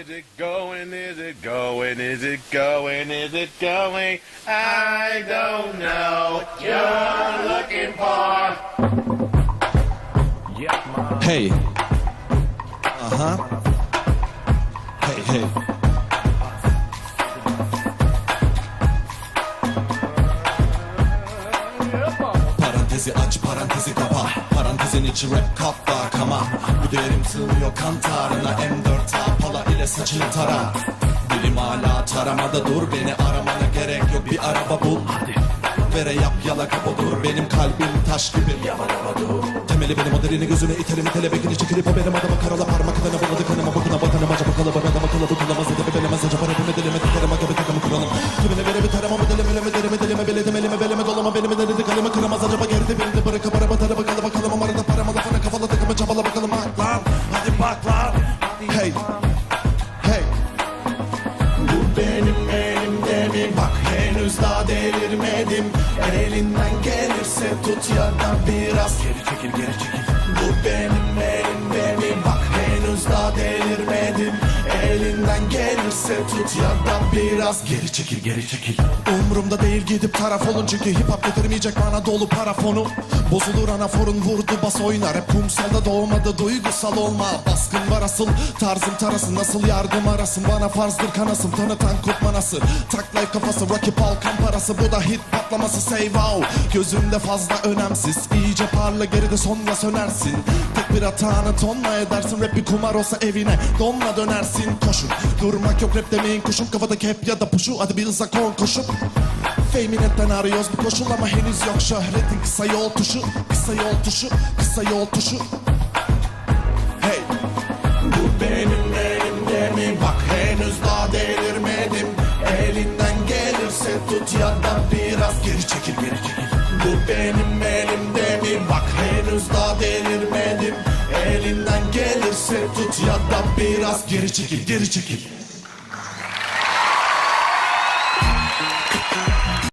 Is it going? Is it going? Is it going? Is it going? I don't know. You're looking for. Hey. Uh huh. Hey hey. Parantezi aç parantezi kapa Parantezin içi rap kafa kama Bu değerim sığmıyor kantarına M4 pala ile saçını tara. Dilim hala taramada dur Beni aramana gerek yok. Bir araba bul. Vere yap yalaka budur Benim kalbim taş gibi. Temeli benim o derini gözüne itelim itele bekini çekilip o benim adama karala parmak adına buladı kanıma bakına vatanıma acaba kala bana adama kala butulamaz Kimine vere bir tarama mı dilime elime derime dilime beledim elime belime dolama belime delidi kalemi kıramaz acaba geride birini bırakıp araba tara bakalım bakalım ama arada parama lafına kafalı takımı çabala bakalım. Bak lan hadi bak lan. Hey Hey. Bu benim elimde mi? Bak henüz daha delirmedim. Elinden gelirse tut ya da biraz. Geri çekil geri çekil. Bu benim elimde Gelirse tut ya da biraz. Geri çekil geri çekil. Umurumda değil gidip taraf olun. Çünkü hip hop getirmeyecek bana dolu parafonu. Bozulur anaforun vurdu bas oynar. Hep kumsalda doğmadı duygusal olma. Baskın var asıl tarzım tarasın. Nasıl yardım arasın? Bana farzdır kanasım Tanıtan kurt manası Taklay kafası rakip al kan parası Bu da hit patlaması say wow. Gözümde fazla önemsiz. İyice parla geride sonra sönersin. Tek bir hatanı tonla edersin. Rap bir kumar olsa evine donla dönersin. Koşun durmak yok rap demeyin kuşun Kafadaki hep ya da puşu. Hadi bir kon koşup. Fame'i netten arıyoruz? Bu koşul ama henüz yok. Şöhretin kısa yol tuşu Kısa yol tuşu, kısa yol tuşu. Hey! Bu benim elimde mi? Bak henüz daha delirmedim. Elinden gelirse tut ya da biraz Geri çekil geri. Çekil Bu benim elimde mi? Bak henüz daha delirmedim. Elinden gelirse tut ya da biraz Geri çekil geri çekil